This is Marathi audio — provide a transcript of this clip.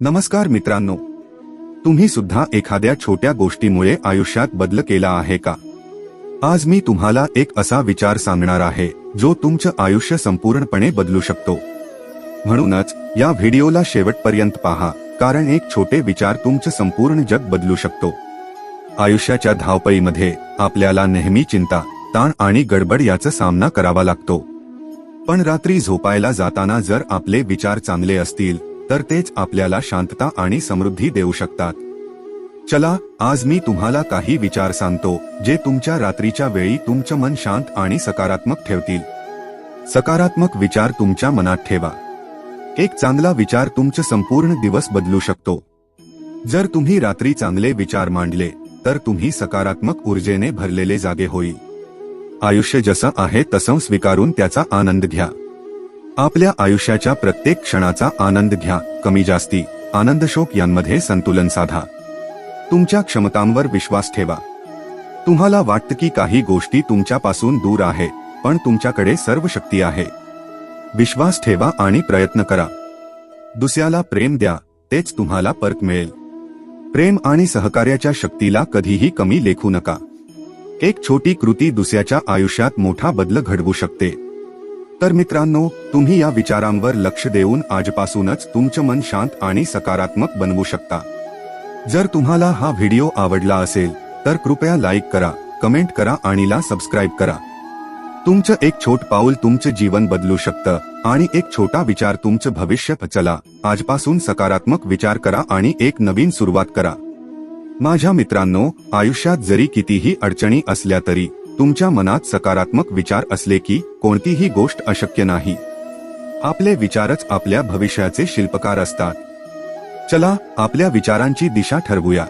नमस्कार मित्रांनो. तुम्ही सुद्धा एखाद्या छोट्या गोष्टीमुळे आयुष्यात बदल केला आहे का? आज मी तुम्हाला एक असा विचार सांगणार आहे जो तुमचं आयुष्य संपूर्णपणे बदलू शकतो. म्हणूनच या व्हिडिओला शेवटपर्यंत पहा कारण एक छोटे विचार तुमचं संपूर्ण जग बदलू शकतो. आयुष्याच्या धावपळीमध्ये आपल्याला नेहमी चिंता ताण आणि गडबड याचा सामना करावा लागतो. पण रात्री झोपायला जाताना जर आपले विचार चांगले असतील तर तेच आपल्याला शांतता आणि समृद्धी देऊ शकतात. चला आज मी तुम्हाला काही विचार सांगतो जे तुमच्या रात्रीच्या वेळी तुमचं मन शांत आणि सकारात्मक ठेवतील. सकारात्मक विचार तुमच्या मनात ठेवा. एक चांगला विचार तुमचं संपूर्ण दिवस बदलू शकतो. जर तुम्ही रात्री चांगले विचार मांडले तर तुम्ही सकारात्मक ऊर्जेने भरलेले जागे होईल. आयुष्य जसं आहे तसं स्वीकारून त्याचा आनंद घ्या. आपल्या आयुष्याच्या प्रत्येक क्षणाचा आनंद घ्या. कमी जास्ती. आनंद शोक यांमध्ये संतुलन साधा. तुमच्या क्षमतांवर विश्वास ठेवा. तुम्हाला वाटतं की काही गोष्टी तुमच्यापासून दूर आहे पण तुमच्याकडे सर्व शक्ती आहे. विश्वास ठेवा आणि प्रयत्न करा. दुसऱ्याला प्रेम द्या तेच तुम्हाला परत मिळेल. प्रेम आणि सहकार्याच्या शक्तीला कधीही कमी लेखू नका. एक छोटी कृती दुसऱ्याच्या आयुष्यात मोठा बदल घडवू शकते. तर मित्रांनो तुम्ही या विचारांवर लक्ष देऊन आजपासूनच तुमचं मन शांत आणि सकारात्मक बनवू शकता. जर तुम्हाला हा व्हिडिओ आवडला असेल तर कृपया लाईक करा कमेंट करा आणि ला सबस्क्राईब करा. तुमचं एक छोट पाऊल तुमचं जीवन बदलू शकतं आणि एक छोटा विचार तुमचं भविष्य चला. आजपासून सकारात्मक विचार करा आणि एक नवीन सुरुवात करा. माझ्या मित्रांनो आयुष्यात जरी कितीही अडचणी असल्या तरी तुमच्या मनात सकारात्मक विचार असले की कोणतीही गोष्ट अशक्य नाही. आपले विचारच आपल्या भविष्याचे शिल्पकार असतात. चला आपल्या विचारांची दिशा ठरवूया.